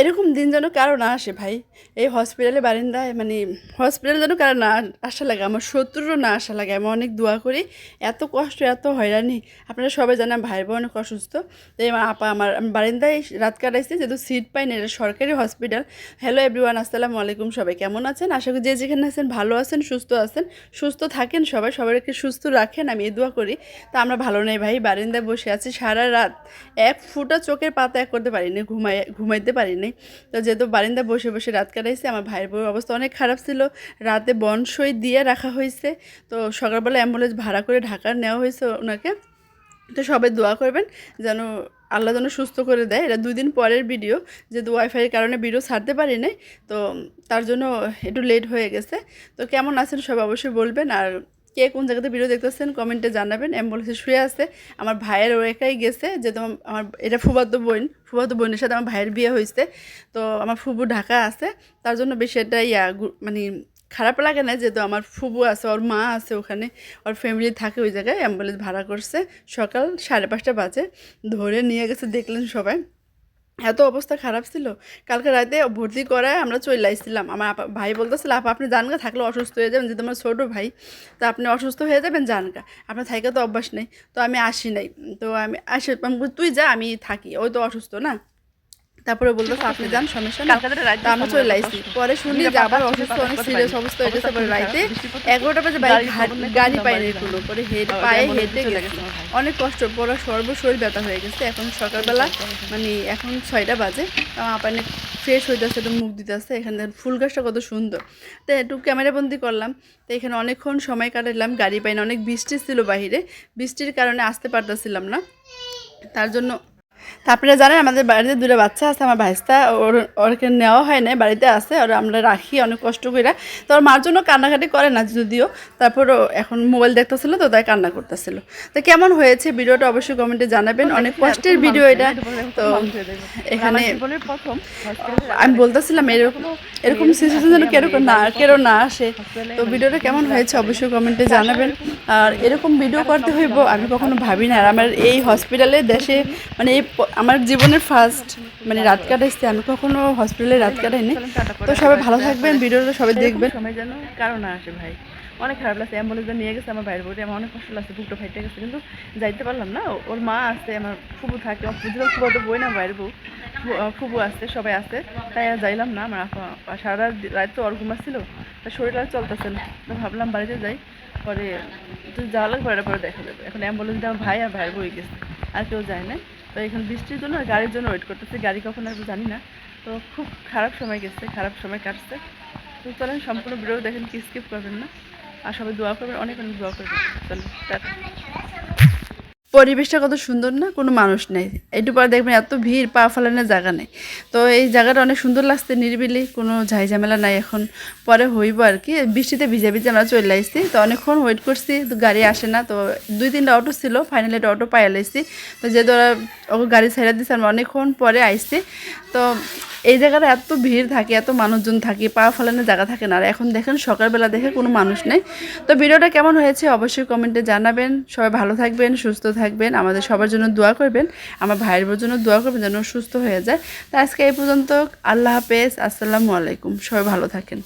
এরকম দিন যেন কারও না আসে ভাই। এই হসপিটালে বারিন্দায় মানে হসপিটালে যেন কারও না আসা লাগে, আমার শত্রুরও না আসা লাগে। আমি অনেক দোয়া করি। এত কষ্ট, এত হয়রানি। আপনারা সবাই জানেন ভাইয়ের বোন অনেক অসুস্থ। তো আমার আপা, আমার, আমি বারিন্দায় রাত কাটাইছি, যেহেতু সিট পাইনি এটা সরকারি হসপিটাল হ্যালো এভরিওয়ান আসসালামু আলাইকুম সবাই। কেমন আছেন? আশা করি যে যেখানে আছেন, ভালো আছেন, সুস্থ আছেন, সুস্থ থাকেন সবাই। সবাইকে সুস্থ রাখেন, আমি এ দোয়া করি। তা আমরা ভালো নেই ভাই। বারিন্দায় বসে আছি সারা রাত। এক ফুটা চোখের পাতা এক করতে পারিনি ঘুমাই ঘুমাইতে পারিনি তো যেহেতু বারিন্দা বসে বসে রাত কাটাইছে, আমার ভাইয়ের বউয়ের অবস্থা অনেক খারাপ ছিল। রাতে বনসই দিয়ে রাখা হয়েছে। তো সকালবেলা অ্যাম্বুলেন্স ভাড়া করে ঢাকা নেওয়া হয়েছে ওনাকে। তো সবাই দোয়া করবেন যেন আল্লাহ যেন সুস্থ করে দেয়। এটা দুই দিন পরের ভিডিও যেহেতু ওয়াইফাইয়ের কারণে ভিডিও ছাড়তে পারি নাই, তো তার জন্য একটু লেট হয়ে গেছে। তো কেমন আছেন সব অবশ্যই বলবেন। আর কে কোন জায়গাতে ভিডিও দেখতেছেন কমেন্টে জানাবেন। অ্যাম্বুলেন্সে শুয়ে আছে। আমার ভাইয়ের একাই গেছে যেহেতু আমার- আমার, এটা ফুবাতো বোন ফুবাতো বোনের সাথে আমার ভাইয়ের বিয়ে হয়েছে। তো আমার ফুবু ঢাকা আছে, তার জন্য বেশি এটা ইয়া মানে খারাপ লাগে না যেহেতু আমার ফুবু আছে, ওর মা আছে ওখানে, ওর ফ্যামিলি থাকে ওই জায়গায়। অ্যাম্বুলেন্স ভাড়া করছে সকাল সাড়ে পাঁচটা বাজে, ধরে নিয়ে গেছে, দেখলেন সবাই। এত অবস্থা খারাপ ছিল। কালকে রাতে ভর্তি করায় আমরা চলে আসছিলাম। আমার ভাই বলতেছিল, আপা, আপনি জানগা? থাকলে অসুস্থ হয়ে যাবেন, যেহেতু আমার ছোটো ভাই, তো আপনি অসুস্থ হয়ে যাবেন, জানগা। আপনার থাইকা তো অভ্যাস নেই। তো আমি আসি নাই। তো আমি, আসি তুই যা, আমি থাকি। ওই তো অসুস্থ না। তারপরে বলতেছে আপনি যান সমস্যা না আমরা চলে আসছি পরে শুনি যে আবার অসুস্থ অনেক সিরিয়াস অবস্থা হয়ে গেছে পরে রাইতে এগারোটা বাজে বাইক গাড়ি পাইনি কোনো। পরে হেড পায়ে হেঁটে গেছে। অনেক কষ্ট পরে সর্বশরীর ব্যথা হয়ে গেছে। এখন সকালবেলা মানে এখন ছয়টা বাজে। আমার আপা অনেক ফ্রেশ হইতেছে একটু মুখ দিতেছে। এখানে ফুল গাছটা কত সুন্দর। তো একটু ক্যামেরাবন্দি করলাম। তো এখানে অনেকক্ষণ সময় কাটালাম গাড়ি পাইনি অনেক বৃষ্টি ছিল বাইরে বৃষ্টির কারণে আসতে পারতেছিলাম না। তার জন্য তা আপনারা জানেন আমাদের বাড়িতে দুটো বাচ্চা আছে আমার ভাইস্তা ওর ওরকে নেওয়া হয় না বাড়িতে আছে ওরা আমরা রাখি অনেক কষ্ট করে। তো ওর মার জন্য কান্নাকাটি করে না যদিও তারপর এখন মোবাইল দেখতেছিল তো তাই কান্না করতেছিল। তো কেমন হয়েছে ভিডিওটা অবশ্যই কমেন্টে জানাবেন অনেক কষ্টের ভিডিও এটা। তো এখানে আমি বলতেছিলাম এরকম এরকম সিচুয়েশন যেন কেরকম না কেরো না আসে। তো ভিডিওটা কেমন হয়েছে অবশ্যই কমেন্টে জানাবেন। আর এরকম ভিডিও করতে হইব আমি কখনো ভাবি না আর আমার এই হসপিটালে দেশে মানে এই আমার জীবনের ফার্স্ট মানে রাত কাটাইছে আমি কখনো হসপিটালে রাত কাটাইনি। তো সবাই ভালো থাকবেন ভিডিওটা সবাই দেখবেন। সময় যেন কারও না আসে ভাই। অনেক খারাপ লাগছে অ্যাম্বুলেন্সে নিয়ে গেছে আমার বাইরে বউটা আমার অনেক কষ্ট লাগছে বুকটা ফাইটে গেছে কিন্তু যাইতে পারলাম না। ওর মা আছে আমার ফুবু থাকে বুঝলাম ফুবু তো বই না বাইরে বউ। ফুবু আসছে সবাই আছে। তাই আর যাইলাম না আমার আপা সারা রাত তো ওর ঘুমাচ্ছিল তার শরীর আর চলতেছে না। তো ভাবলাম বাড়িতে যাই পরে তো যাওয়া লাগবে পরে পরে দেখা যাবে। এখন অ্যাম্বুলেন্সে আমার ভাই আর ভাইয়ের বই গেছে আর কেউ যায় না তো এখন বৃষ্টির জন্য গাড়ির জন্য ওয়েট করতেছি। গাড়ি কখন আসবে জানি না। তো খুব খারাপ সময় গেছে, খারাপ সময় কাটছে। তো চলেন সম্পূর্ণ ভিডিও দেখেন, কি স্কিপ করবেন না। আর সবাই দোয়া করবেন, অনেক অনেক দোয়া করবেন। চলেন পরিবেশটা কত সুন্দর না, কোনো মানুষ নেই। একটু পরে দেখবেন এত ভিড়, পা ফেলানোর জায়গা নেই। তো এই জায়গাটা অনেক সুন্দর লাগছে, নিরিবিলি, কোনো ঝাই ঝামেলা নাই। এখন পরে হইব আর কি। বৃষ্টিতে ভিজে ভিজে আমরা চলে আসছি। তো অনেকক্ষণ ওয়েট করছি, তো গাড়ি আসে না। তো দুই তিনটা অটো ছিল ফাইনালি একটা অটো পাই লাইছি তো যেহেতু ওরা গাড়ি ছেড়ে দিচ্ছে আমরা অনেকক্ষণ পরে আইসছি তো এই জায়গাটা এত ভিড় থাকে, এত মানুষজন থাকে, পা ফেলানোর জায়গা থাকে না। আর এখন দেখেন সকালবেলা দেখে কোনো মানুষ নেই। তো ভিডিওটা কেমন হয়েছে অবশ্যই কমেন্টে জানাবেন। সবাই ভালো থাকবেন, সুস্থ থাকবেন। আমাদের সবার জন্য দোয়া করবেন। আমার ভাইয়ের জন্য দোয়া করবেন যেন সুস্থ হয়ে যায়। তো আজকে এই পর্যন্ত আল্লাহ হাফেজ। আসসালামু আলাইকুম। সবাই ভালো থাকেন।